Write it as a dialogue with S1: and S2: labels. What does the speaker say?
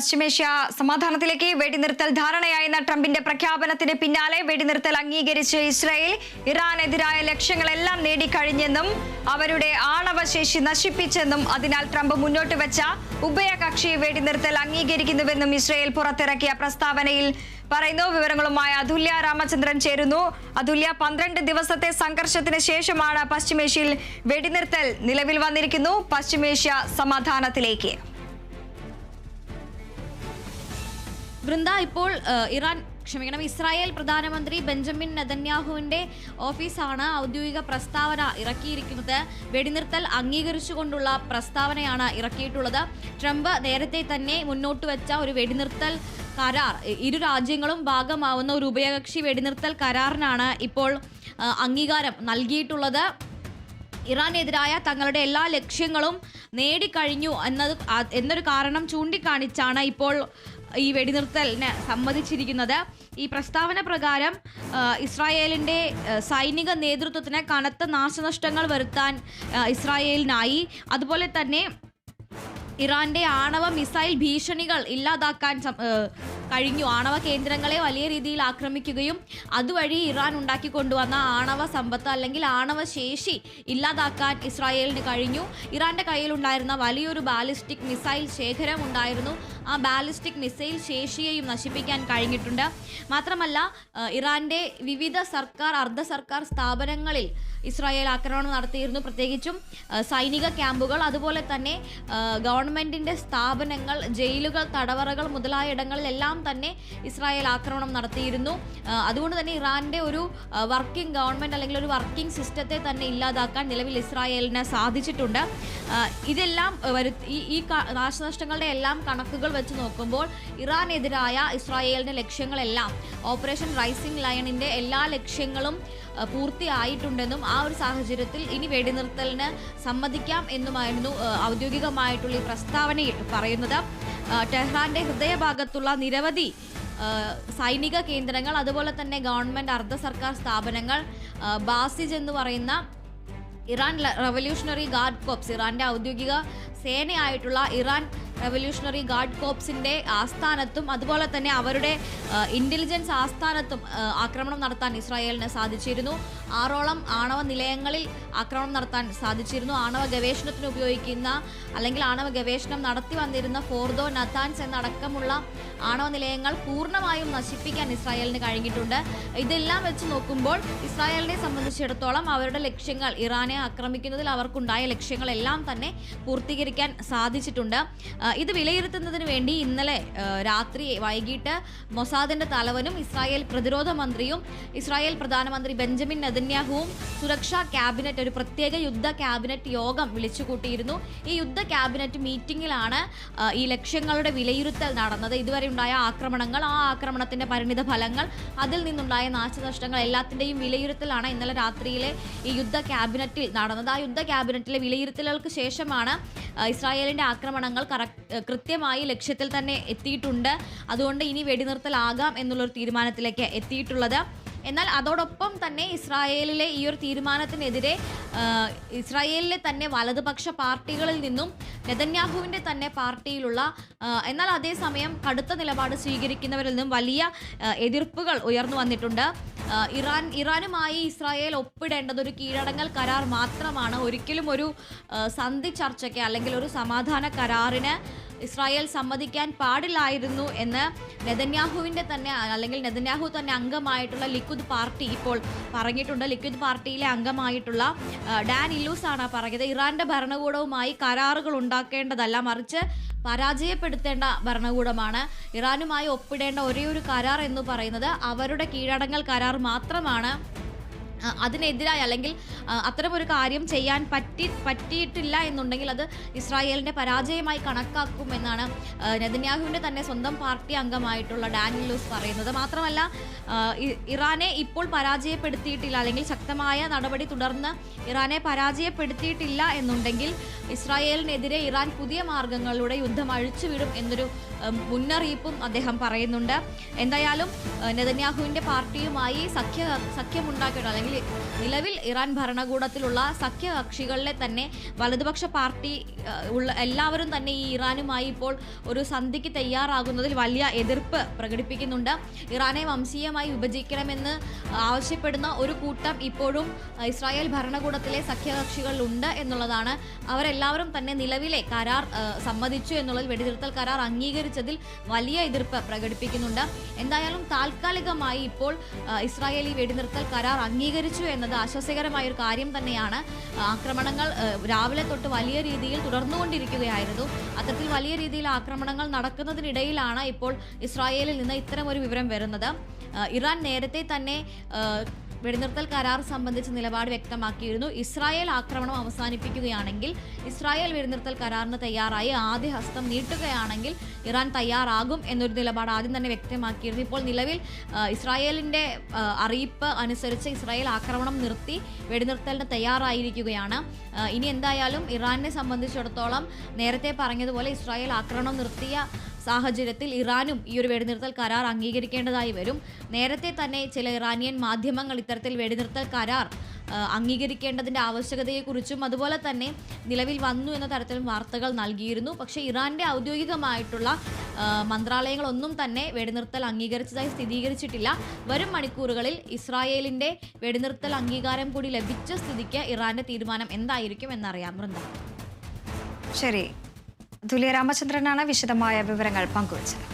S1: പശ്ചിമേഷ്യ സമാധാനത്തിലേക്ക് വെടിനിർത്തൽ ധാരണയായെന്ന ട്രംപിന്റെ പ്രഖ്യാപനത്തിന് പിന്നാലെ വെടിനിർത്തൽ അംഗീകരിച്ച് ഇസ്രായേൽ ഇറാനെതിരായ ലക്ഷ്യങ്ങളെല്ലാം നേടിക്കഴിഞ്ഞെന്നും അവരുടെ ആണവശേഷി നശിപ്പിച്ചെന്നും അതിനാൽ ട്രംപ് മുന്നോട്ട് വെച്ച ഉഭയകക്ഷി വെടിനിർത്തൽ അംഗീകരിക്കുന്നുവെന്നും ഇസ്രായേൽ പുറത്തിറക്കിയ പ്രസ്താവനയിൽ പറയുന്നു. വിവരങ്ങളുമായി അതുല്യ രാമചന്ദ്രൻ ചേരുന്നു. അതുല്യ പന്ത്രണ്ട് ദിവസത്തെ സംഘർഷത്തിന് ശേഷമാണ് പശ്ചിമേഷ്യയിൽ വെടിനിർത്തൽ നിലവിൽ വന്നിരിക്കുന്നു. പശ്ചിമേഷ്യ സമാധാനത്തിലേക്ക്.
S2: വൃന്ദ ഇപ്പോൾ ഇറാൻ ക്ഷമിക്കണം ഇസ്രായേൽ പ്രധാനമന്ത്രി ബെഞ്ചമിൻ നെതന്യാഹുവിന്റെ ഓഫീസാണ് ഔദ്യോഗിക പ്രസ്താവന ഇറക്കിയിരിക്കുന്നത്. വെടിനിർത്തൽ അംഗീകരിച്ചുകൊണ്ടുള്ള പ്രസ്താവനയാണ് ഇറക്കിയിട്ടുള്ളത്. ട്രംപ് നേരത്തെ തന്നെ മുന്നോട്ട് വെച്ച ഒരു വെടിനിർത്തൽ കരാർ ഇരു രാജ്യങ്ങളും ഭാഗമാവുന്ന ഒരു ഉഭയകക്ഷി വെടിനിർത്തൽ കരാറിനാണ് ഇപ്പോൾ അംഗീകാരം നൽകിയിട്ടുള്ളത്. ഇറാനെതിരായ തങ്ങളുടെ എല്ലാ ലക്ഷ്യങ്ങളും നേടിക്കഴിഞ്ഞു എന്നത് എന്നൊരു കാരണം ചൂണ്ടിക്കാണിച്ചാണ് ഇപ്പോൾ ഈ വെടിനിർത്തലിന് സമ്മതിച്ചിരിക്കുന്നത്. ഈ പ്രസ്താവന പ്രകാരം ഇസ്രായേലിന്റെ സൈനിക നേതൃത്വത്തിന് കനത്ത നാശനഷ്ടങ്ങൾ വരുത്താൻ ഇസ്രായേലിനായി. അതുപോലെ തന്നെ ഇറാന്റെ ആണവ മിസൈൽ ഭീഷണികൾ ഇല്ലാതാക്കാൻ കഴിഞ്ഞു. ആണവ കേന്ദ്രങ്ങളെ വലിയ രീതിയിൽ ആക്രമിക്കുകയും അതുവഴി ഇറാൻ ഉണ്ടാക്കി കൊണ്ടുവന്ന ആണവ സമ്പത്ത് അല്ലെങ്കിൽ ആണവ ശേഷി ഇല്ലാതാക്കാൻ ഇസ്രായേലിന് കഴിഞ്ഞു. ഇറാന്റെ കയ്യിലുണ്ടായിരുന്ന വലിയൊരു ബാലിസ്റ്റിക് മിസൈൽ ശേഖരം ഉണ്ടായിരുന്നു. ആ ബാലിസ്റ്റിക് മിസൈൽ ശേഷിയെയും നശിപ്പിക്കാൻ കഴിഞ്ഞിട്ടുണ്ട്. മാത്രമല്ല ഇറാന്റെ വിവിധ സർക്കാർ അർദ്ധ സർക്കാർ സ്ഥാപനങ്ങളിൽ ഇസ്രായേൽ ആക്രമണം നടത്തിയിരുന്നു. പ്രത്യേകിച്ചും സൈനിക ക്യാമ്പുകൾ അതുപോലെ തന്നെ ഗവൺമെന്റിന്റെ സ്ഥാപനങ്ങൾ ജയിലുകൾ തടവറകൾ മുതലായ ഇടങ്ങളിലെല്ലാം തന്നെ ഇസ്രായേൽ ആക്രമണം നടത്തിയിരുന്നു. അതുകൊണ്ട് തന്നെ ഇറാന്റെ ഒരു വർക്കിംഗ് ഗവൺമെന്റ് അല്ലെങ്കിൽ ഒരു വർക്കിംഗ് സിസ്റ്റത്തെ തന്നെ ഇല്ലാതാക്കാൻ നിലവിൽ ഇസ്രായേലിന് സാധിച്ചിട്ടുണ്ട്. ഇതെല്ലാം ഈ നാശനഷ്ടങ്ങളുടെ എല്ലാം കണക്കുകൾ വെച്ച് നോക്കുമ്പോൾ ഇറാനെതിരായ ഇസ്രായേലിന്റെ ലക്ഷ്യങ്ങളെല്ലാം ഓപ്പറേഷൻ റൈസിംഗ് ലയണിന്റെ എല്ലാ ലക്ഷ്യങ്ങളും പൂർത്തിയായിട്ടുണ്ടെന്നും ആ ഒരു സാഹചര്യത്തിൽ ഇനി വെടിനിർത്തലിന് സമ്മതിക്കാം എന്നുമായിരുന്നു ഔദ്യോഗികമായിട്ടുള്ള ഈ പ്രസ്താവനയിൽ പറയുന്നത്. ടെഹ്റാന്റെ ഹൃദയഭാഗത്തുള്ള നിരവധി സൈനിക കേന്ദ്രങ്ങൾ അതുപോലെ തന്നെ ഗവൺമെന്റ് അർദ്ധ സർക്കാർ സ്ഥാപനങ്ങൾ ബാസിജ് എന്ന് പറയുന്ന ഇറാൻ റവല്യൂഷണറി ഗാർഡ് കോപ്സ് ഇറാന്റെ ഔദ്യോഗിക സേനയായിട്ടുള്ള ഇറാൻ റവല്യൂഷണറി ഗാർഡ് കോപ്സിന്റെ ആസ്ഥാനത്തും അതുപോലെ തന്നെ അവരുടെ ഇന്റലിജൻസ് ആസ്ഥാനത്തും ആക്രമണം നടത്താൻ ഇസ്രായേലിന് സാധിച്ചിരുന്നു. ആറോളം ആണവ നിലയങ്ങളിൽ ആക്രമണം നടത്താൻ സാധിച്ചിരുന്നു. ആണവ ഗവേഷണത്തിന് ഉപയോഗിക്കുന്ന അല്ലെങ്കിൽ ആണവ ഗവേഷണം നടത്തി വന്നിരുന്ന ഫോർദോ നത്താൻസ് എന്നടക്കമുള്ള ആണവ നിലയങ്ങൾ പൂർണമായും നശിപ്പിക്കാൻ ഇസ്രായേലിന് കഴിഞ്ഞിട്ടുണ്ട്. ഇതെല്ലാം വെച്ച് നോക്കുമ്പോൾ ഇസ്രായേലിനെ സംബന്ധിച്ചിടത്തോളം അവരുടെ ലക്ഷ്യങ്ങൾ ഇറാനെ ആക്രമിക്കുന്നതിൽ അവർക്കുണ്ടായ ലക്ഷ്യങ്ങളെല്ലാം തന്നെ പൂർത്തീകരിക്കാൻ സാധിച്ചിട്ടുണ്ട്. ഇത് വിലയിരുത്തുന്നതിന് വേണ്ടി ഇന്നലെ രാത്രി വൈകിട്ട് മൊസാദിന്റെ തലവനും ഇസ്രായേൽ പ്രതിരോധ മന്ത്രിയും ഇസ്രായേൽ പ്രധാനമന്ത്രി ബെഞ്ചമിൻ നെതന്യാഹുവും സുരക്ഷാ ക്യാബിനറ്റ് ഒരു പ്രത്യേക യുദ്ധ ക്യാബിനറ്റ് യോഗം വിളിച്ചുകൂട്ടിയിരുന്നു. ഈ യുദ്ധ ക്യാബിനറ്റ് മീറ്റിംഗിലാണ് ഈ ലക്ഷ്യങ്ങളുടെ വിലയിരുത്തൽ നടന്നത്. ഇതുവരെ ഉണ്ടായ ആക്രമണങ്ങൾ ആ ആക്രമണത്തിന്റെ പരിണിത ഫലങ്ങൾ അതിൽ നിന്നുണ്ടായ നാശനഷ്ടങ്ങൾ എല്ലാത്തിന്റെയും വിലയിരുത്തലാണ് ഇന്നലെ രാത്രിയിലെ ഈ യുദ്ധ ക്യാബിനറ്റിൽ നടന്നത്. ആ യുദ്ധ ക്യാബിനറ്റിലെ വിലയിരുത്തലുകൾക്ക് ശേഷമാണ് ഇസ്രായേലിന്റെ ആക്രമണങ്ങൾ കൃത്യമായി ലക്ഷ്യത്തിൽ തന്നെ എത്തിയിട്ടുണ്ട്. അതുകൊണ്ട് ഇനി വെടിനിർത്തലാകാം എന്നുള്ളൊരു തീരുമാനത്തിലേക്ക് എത്തിയിട്ടുള്ളത്. എന്നാൽ അതോടൊപ്പം തന്നെ ഇസ്രായേലിലെ ഈ ഒരു തീരുമാനത്തിനെതിരെ ഇസ്രായേലിലെ തന്നെ വലതുപക്ഷ പാർട്ടികളിൽ നിന്നും നെതന്യാഹുവിന്റെ തന്നെ പാർട്ടിയിലുള്ള എന്നാൽ അതേസമയം കടുത്ത നിലപാട് സ്വീകരിക്കുന്നവരിൽ നിന്നും വലിയ എതിർപ്പുകൾ ഉയർന്നു വന്നിട്ടുണ്ട്. ഇറാൻ ഇറാനുമായി ഇസ്രായേൽ ഒപ്പിടേണ്ടത് ഒരു കീഴടങ്ങൽ കരാർ മാത്രമാണ്. ഒരിക്കലും ഒരു സന്ധി ചർച്ചയ്ക്ക് അല്ലെങ്കിൽ ഒരു സമാധാന കരാറിന് ഇസ്രായേൽ സമ്മതിക്കാൻ പാടില്ലായിരുന്നു എന്ന് നെതന്യാഹുവിന്റെ തന്നെ അല്ലെങ്കിൽ നെതന്യാഹു തന്നെ അംഗമായിട്ടുള്ള ലിക്വിഡ് പാർട്ടി ഇപ്പോൾ പറഞ്ഞിട്ടുണ്ട്. ലിക്വിഡ് പാർട്ടിയിലെ അംഗമായിട്ടുള്ള ഡാൻ ഇല്ലൂസ് ആണ് പറഞ്ഞത്. ഇറാന്റെ ഭരണകൂടവുമായി കരാറുകൾ ഉണ്ടാക്കേണ്ടതല്ല മറിച്ച് പരാജയപ്പെടുത്തേണ്ട ഭരണകൂടമാണ്. ഇറാനുമായി ഒപ്പിടേണ്ട ഒരേ ഒരു കരാർ എന്ന് പറയുന്നത് അവരുടെ കീഴടങ്ങൽ കരാർ മാത്രമാണ്. അതിനെതിരായി അല്ലെങ്കിൽ അത്തരമൊരു കാര്യം ചെയ്യാൻ പറ്റി പറ്റിയിട്ടില്ല എന്നുണ്ടെങ്കിൽ അത് ഇസ്രായേലിന്റെ പരാജയമായി കണക്കാക്കുമെന്നാണ് നെതന്യാഹുവിന്റെ തന്നെ സ്വന്തം പാർട്ടി അംഗമായിട്ടുള്ള ഡാനിയൽ ലൂസ് പറയുന്നത്. മാത്രമല്ല ഇറാനെ ഇപ്പോൾ പരാജയപ്പെടുത്തിയിട്ടില്ല അല്ലെങ്കിൽ ശക്തമായ നടപടി തുടർന്ന് ഇറാനെ പരാജയപ്പെടുത്തിയിട്ടില്ല എന്നുണ്ടെങ്കിൽ ഇസ്രായേലിനെതിരെ ഇറാൻ പുതിയ മാർഗങ്ങളിലൂടെ യുദ്ധം അഴിച്ചുവിടും എന്നൊരു മുന്നറിയിപ്പും അദ്ദേഹം പറയുന്നുണ്ട്. എന്തായാലും നെതന്യാഹുവിന്റെ പാർട്ടിയുമായി സഖ്യ സഖ്യമുണ്ടാക്കിയിട്ട് അല്ലെങ്കിൽ നിലവിൽ ഇറാൻ ഭരണകൂടത്തിലുള്ള സഖ്യകക്ഷികളിലെ തന്നെ വലതുപക്ഷ പാർട്ടി ഉള്ള എല്ലാവരും തന്നെ ഈ ഇറാനുമായി ഇപ്പോൾ ഒരു സന്ധിക്ക് തയ്യാറാകുന്നതിൽ വലിയ എതിർപ്പ് പ്രകടിപ്പിക്കുന്നുണ്ട്. ഇറാനെ വംശീയമായി വിഭജിക്കണമെന്ന് ആവശ്യപ്പെടുന്ന ഒരു കൂട്ടം ഇപ്പോഴും ഇസ്രായേൽ ഭരണകൂടത്തിലെ സഖ്യകക്ഷികളിലുണ്ട് എന്നുള്ളതാണ്. അവരെല്ലാവരും തന്നെ നിലവിലെ കരാർ സമ്മതിച്ചു എന്നുള്ളതിൽ വെടിനിർത്തൽ കരാർ അംഗീകരിച്ചതിൽ വലിയ എതിർപ്പ് പ്രകടിപ്പിക്കുന്നുണ്ട്. എന്തായാലും താൽക്കാലികമായി ഇപ്പോൾ ഇസ്രായേൽ ഈ വെടിനിർത്തൽ കരാർ അംഗീകരിച്ചു എന്നത് ആശ്വാസകരമായ ഒരു കാര്യം തന്നെയാണ്. ആക്രമണങ്ങൾ രാവിലെ തൊട്ട് വലിയ രീതിയിൽ തുടർന്നുകൊണ്ടിരിക്കുകയായിരുന്നു. അത്തരത്തിൽ വലിയ രീതിയിൽ ആക്രമണങ്ങൾ നടക്കുന്നതിനിടയിലാണ് ഇപ്പോൾ ഇസ്രായേലിൽ നിന്ന് ഇത്തരം ഒരു വിവരം വരുന്നത്. ഇറാൻ നേരത്തെ തന്നെ വെടിനിർത്തൽ കരാർ സംബന്ധിച്ച് നിലപാട് വ്യക്തമാക്കിയിരുന്നു. ഇസ്രായേൽ ആക്രമണം അവസാനിപ്പിക്കുകയാണെങ്കിൽ ഇസ്രായേൽ വെടിനിർത്തൽ കരാറിന് തയ്യാറായി ആദ്യ ഹസ്തം നീട്ടുകയാണെങ്കിൽ ഇറാൻ തയ്യാറാകും എന്നൊരു നിലപാട് ആദ്യം തന്നെ വ്യക്തമാക്കിയിരുന്നു. ഇപ്പോൾ നിലവിൽ ഇസ്രായേലിന്റെ അറിയിപ്പ് അനുസരിച്ച് ഇസ്രായേൽ ആക്രമണം നിർത്തി വെടിനിർത്തലിന് തയ്യാറായിരിക്കുകയാണ്. ഇനി എന്തായാലും ഇറാനെ സംബന്ധിച്ചിടത്തോളം നേരത്തെ പറഞ്ഞതുപോലെ ഇസ്രായേൽ ആക്രമണം നിർത്തിയ സാഹചര്യത്തിൽ ഇറാനും ഈ ഒരു വെടിനിർത്തൽ കരാർ അംഗീകരിക്കേണ്ടതായി വരും. നേരത്തെ തന്നെ ചില ഇറാനിയൻ മാധ്യമങ്ങൾ ഇത്തരത്തിൽ വെടിനിർത്തൽ കരാർ അംഗീകരിക്കേണ്ടതിന്റെ ആവശ്യകതയെക്കുറിച്ചും അതുപോലെ തന്നെ നിലവിൽ വന്നു എന്ന തരത്തിലും വാർത്തകൾ നൽകിയിരുന്നു. പക്ഷേ ഇറാന്റെ ഔദ്യോഗികമായിട്ടുള്ള മന്ത്രാലയങ്ങളൊന്നും തന്നെ വെടിനിർത്തൽ അംഗീകരിച്ചതായി സ്ഥിരീകരിച്ചിട്ടില്ല. വരും മണിക്കൂറുകളിൽ ഇസ്രായേലിന്റെ വെടിനിർത്തൽ അംഗീകാരം കൂടി ലഭിച്ച സ്ഥിതിക്ക് ഇറാന്റെ തീരുമാനം എന്തായിരിക്കും എന്നറിയാം. വൃന്ദ
S1: ശരി. തുല്യ രാമചന്ദ്രനാണ് വിശദമായ വിവരങ്ങൾ പങ്കുവച്ചത്.